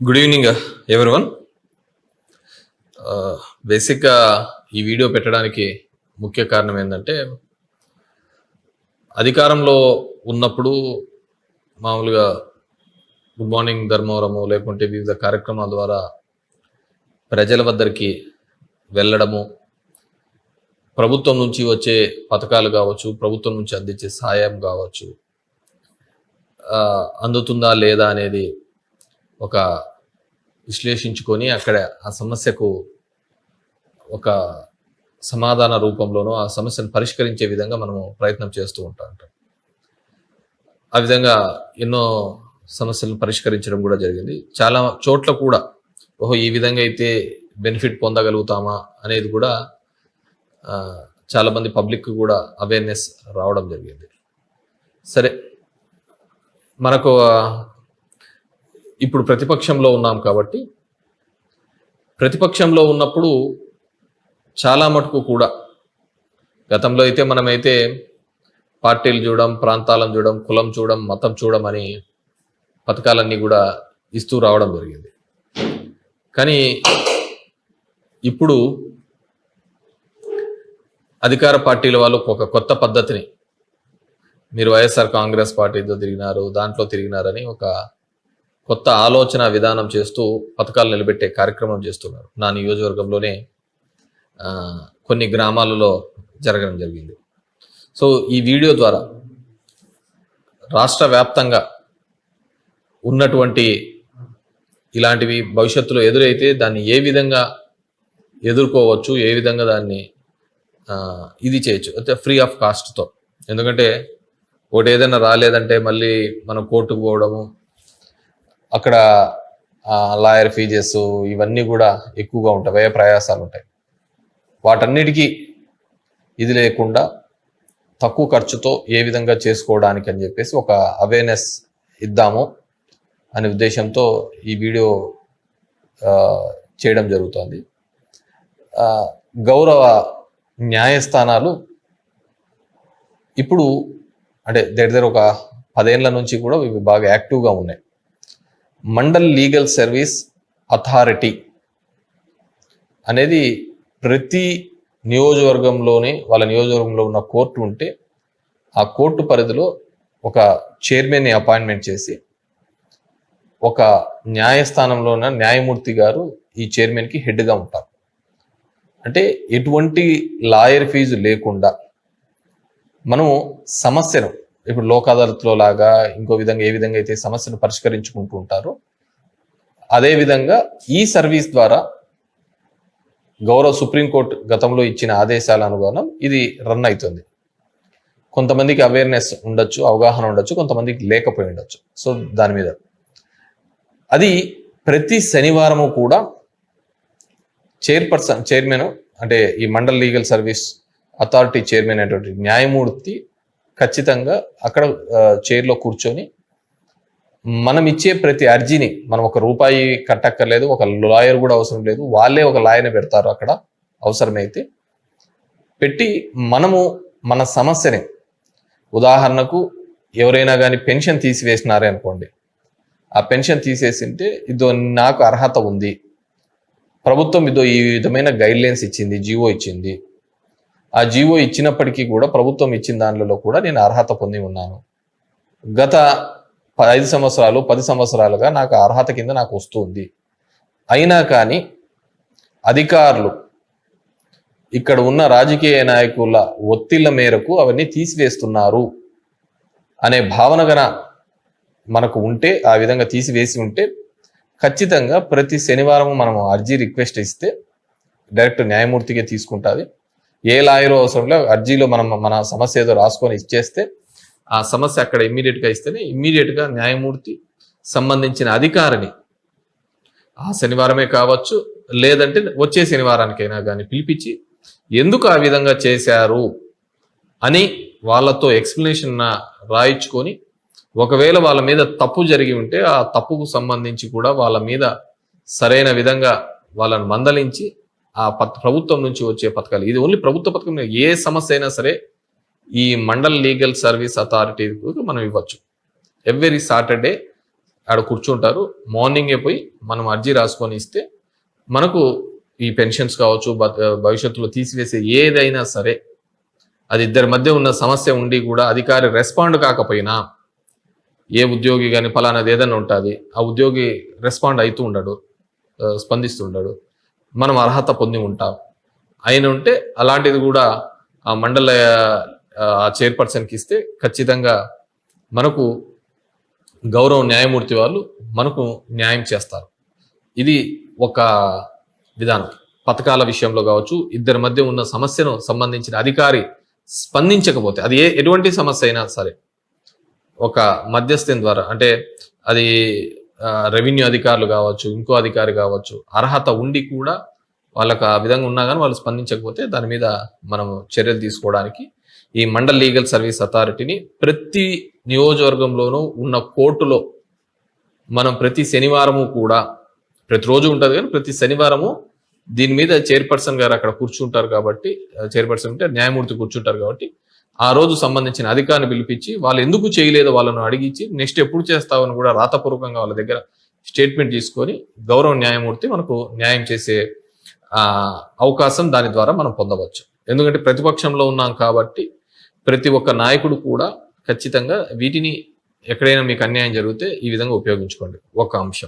Good evening everyone బేసిక్గా ఈ video పెట్టడానికి ముఖ్య కారణం ఏంటంటే అధికారంలో ఉన్నప్పుడు మామూలుగా గుడ్ మార్నింగ్ ధర్మవరము లేకుంటే వివిధ కార్యక్రమాల ద్వారా ప్రజల వద్దరికి వెళ్ళడము ప్రభుత్వం నుంచి వచ్చే పథకాలు కావచ్చు ప్రభుత్వం నుంచి అందించే సాయం కావచ్చు uh, అందుతుందా లేదా అనేది ఒక విశ్లేషించుకొని అక్కడ ఆ సమస్యకు ఒక సమాధాన రూపంలోనో ఆ సమస్యను పరిష్కరించే విధంగా మనము ప్రయత్నం చేస్తూ ఉంటాం ఆ విధంగా ఎన్నో సమస్యలను పరిష్కరించడం కూడా జరిగింది. చాలా చోట్ల కూడా ఓహో ఈ విధంగా అయితే బెనిఫిట్ పొందగలుగుతామా అనేది కూడా చాలామంది పబ్లిక్ కూడా అవేర్నెస్ రావడం జరిగింది. సరే మనకు ఇప్పుడు ప్రతిపక్షంలో ఉన్నాం కాబట్టి ప్రతిపక్షంలో ఉన్నప్పుడు చాలా మటుకు కూడా గతంలో అయితే మనమైతే పార్టీలు చూడడం ప్రాంతాలను చూడడం కులం చూడడం మతం చూడడం అని పథకాలన్నీ కూడా ఇస్తూ రావడం జరిగింది. కానీ ఇప్పుడు అధికార పార్టీల వాళ్ళు ఒక కొత్త పద్ధతిని మీరు వైఎస్ఆర్ కాంగ్రెస్ పార్టీతో తిరిగినారు దాంట్లో తిరిగినారని ఒక కొత్త ఆలోచన విధానం చేస్తూ పథకాలు నిలబెట్టే కార్యక్రమం చేస్తున్నారు. నా నియోజకవర్గంలోనే కొన్ని గ్రామాలలో జరగడం జరిగింది. సో ఈ వీడియో ద్వారా రాష్ట్ర వ్యాప్తంగా ఉన్నటువంటి ఇలాంటివి భవిష్యత్తులో ఎదురైతే దాన్ని ఏ విధంగా ఎదుర్కోవచ్చు ఏ విధంగా దాన్ని ఇది చేయొచ్చు. అయితే ఫ్రీ ఆఫ్ కాస్ట్తో. ఎందుకంటే ఒకటి ఏదైనా రాలేదంటే మళ్ళీ మనం కోర్టుకు పోవడము అక్కడ లాయర్ ఫీజెస్ ఇవన్నీ కూడా ఎక్కువగా ఉంటాయి వ్యయ ప్రయాసాలు ఉంటాయి. వాటన్నిటికీ ఇది లేకుండా తక్కువ ఖర్చుతో ఏ విధంగా చేసుకోవడానికి అని చెప్పేసి ఒక అవేర్నెస్ ఇద్దాము అనే ఉద్దేశంతో ఈ వీడియో చేయడం జరుగుతోంది. గౌరవ న్యాయస్థానాలు ఇప్పుడు అంటే దగ్గర దగ్గర ఒక పదేళ్ళ నుంచి కూడా ఇవి బాగా యాక్టివ్గా ఉన్నాయి. మండల్ లీగల్ సర్వీస్ అథారిటీ అనేది ప్రతి నియోజకవర్గంలోనే వాళ్ళ నియోజకవర్గంలో ఉన్న కోర్టు ఉంటే ఆ కోర్టు పరిధిలో ఒక చైర్మన్ని అపాయింట్మెంట్ చేసి ఒక న్యాయస్థానంలో ఉన్న న్యాయమూర్తి గారు ఈ చైర్మన్కి హెడ్గా ఉంటారు. అంటే ఎటువంటి లాయర్ ఫీజు లేకుండా మనము సమస్యను ఇప్పుడు లోక్ అదాలత్లో లాగా ఇంకో విధంగా ఏ విధంగా అయితే సమస్యను పరిష్కరించుకుంటూ ఉంటారో అదే విధంగా ఈ సర్వీస్ ద్వారా గౌరవ సుప్రీంకోర్టు గతంలో ఇచ్చిన ఆదేశాల అనుగుణం ఇది రన్ అవుతుంది. కొంతమందికి అవేర్నెస్ ఉండొచ్చు అవగాహన ఉండొచ్చు కొంతమందికి లేకపోయి ఉండొచ్చు. సో దాని మీద. అది ప్రతి శనివారము కూడా చైర్పర్సన్ చైర్మన్ అంటే ఈ mandal legal service authority chairman అనేటువంటి న్యాయమూర్తి ఖచ్చితంగా అక్కడ చైర్లో కూర్చొని మనం ఇచ్చే ప్రతి అర్జీని మనం ఒక రూపాయి కట్టక్కర్లేదు ఒక లాయర్ కూడా అవసరం లేదు వాళ్ళే ఒక లాయర్ని పెడతారు అక్కడ అవసరమైతే. పెట్టి మనము మన సమస్యని ఉదాహరణకు ఎవరైనా కానీ పెన్షన్ తీసివేసినారే అనుకోండి ఆ పెన్షన్ తీసేసింటే ఇదో నాకు అర్హత ఉంది ప్రభుత్వం ఇదో ఈ విధమైన గైడ్లైన్స్ ఇచ్చింది జీవో ఇచ్చింది ఆ జీవో ఇచ్చినప్పటికీ కూడా ప్రభుత్వం ఇచ్చిన దానిలో కూడా నేను అర్హత పొంది ఉన్నాను. గత ఐదు సంవత్సరాలు పది సంవత్సరాలుగా నాకు ఆ అర్హత కింద నాకు వస్తుంది. అయినా కానీ అధికారులు ఇక్కడ ఉన్న రాజకీయ నాయకుల ఒత్తిళ్ళ మేరకు అవన్నీ తీసివేస్తున్నారు అనే భావన గన మనకు ఉంటే ఆ విధంగా తీసివేసి ఉంటే ఖచ్చితంగా ప్రతి శనివారం మనం అర్జీ రిక్వెస్ట్ ఇస్తే డైరెక్ట్ న్యాయమూర్తిగా తీసుకుంటుంది. ఏ లాయర్ అవసరం లేదు అర్జీలో మనం మన సమస్య ఏదో రాసుకొని ఇచ్చేస్తే ఆ సమస్య అక్కడ ఇమ్మీడియట్గా ఇస్తేనే ఇమ్మీడియట్గా న్యాయమూర్తి సంబంధించిన అధికారిని ఆ శనివారమే కావచ్చు లేదంటే వచ్చే శనివారానికైనా కానీ పిలిపించి ఎందుకు ఆ విధంగా చేశారు అని వాళ్ళతో ఎక్స్ప్లెనేషన్ రాయించుకొని ఒకవేళ వాళ్ళ మీద తప్పు జరిగి ఉంటే ఆ తప్పుకు సంబంధించి కూడా వాళ్ళ మీద సరైన విధంగా వాళ్ళను మందలించి ఆ ప్రభుత్వం నుంచి వచ్చే పథకాలు. ఇది ఓన్లీ ప్రభుత్వ పథకం ఏ సమస్య అయినా సరే ఈ మండల్ లీగల్ సర్వీస్ అథారిటీ మనం ఇవ్వచ్చు. ఎవ్రీ సాటర్డే ఆడ కూర్చుంటారు. మార్నింగే పోయి మనం అర్జీ రాసుకొని ఇస్తే మనకు ఈ పెన్షన్స్ కావచ్చు భవిష్యత్తులో తీసివేసే ఏదైనా సరే అది ఇద్దరి మధ్య ఉన్న సమస్య ఉండి కూడా అధికారి రెస్పాండ్ కాకపోయినా ఏ ఉద్యోగి కానీ ఫలానాది ఏదైనా ఉంటుంది ఆ ఉద్యోగి రెస్పాండ్ అవుతూ ఉండడు స్పందిస్తుండడు మనం అర్హత పొంది ఉంటాం. అయిన ఉంటే అలాంటిది కూడా ఆ మండల చైర్పర్సన్కి ఇస్తే ఖచ్చితంగా మనకు గౌరవ న్యాయమూర్తి వాళ్ళు మనకు న్యాయం చేస్తారు. ఇది ఒక విధానం. పథకాల విషయంలో కావచ్చు ఇద్దరి మధ్య ఉన్న సమస్యను సంబంధించిన అధికారి స్పందించకపోతే అది ఏ ఎటువంటి సమస్య అయినా సరే ఒక మధ్యస్థం ద్వారా అంటే అది రెవెన్యూ అధికారులు కావచ్చు ఇంకో అధికారి కావచ్చు అర్హత ఉండి కూడా వాళ్ళకి ఆ విధంగా ఉన్నా కానీ వాళ్ళు స్పందించకపోతే దాని మీద మనం చర్యలు తీసుకోవడానికి ఈ మండల్ లీగల్ సర్వీస్ అథారిటీని ప్రతి నియోజకవర్గంలోనూ ఉన్న కోర్టులో మనం ప్రతి శనివారము కూడా ప్రతిరోజు ఉంటుంది కానీ ప్రతి శనివారము దీని మీద చైర్పర్సన్ గారు అక్కడ కూర్చుంటారు కాబట్టి చైర్పర్సన్ అంటే న్యాయమూర్తి కూర్చుంటారు కాబట్టి ఆ రోజు సంబంధించిన అధికారిని పిలిపించి వాళ్ళు ఎందుకు చేయలేదో వాళ్ళను అడిగించి నెక్స్ట్ ఎప్పుడు చేస్తావని కూడా రాతపూర్వకంగా వాళ్ళ దగ్గర స్టేట్మెంట్ తీసుకొని గౌరవ న్యాయమూర్తి మనకు న్యాయం చేసే అవకాశం దాని ద్వారా మనం పొందవచ్చు. ఎందుకంటే ప్రతిపక్షంలో ఉన్నాం కాబట్టి ప్రతి ఒక్క నాయకుడు కూడా ఖచ్చితంగా వీటిని ఎక్కడైనా మీకు అన్యాయం జరిగితే ఈ విధంగా ఉపయోగించుకోండి. ఒక అంశం.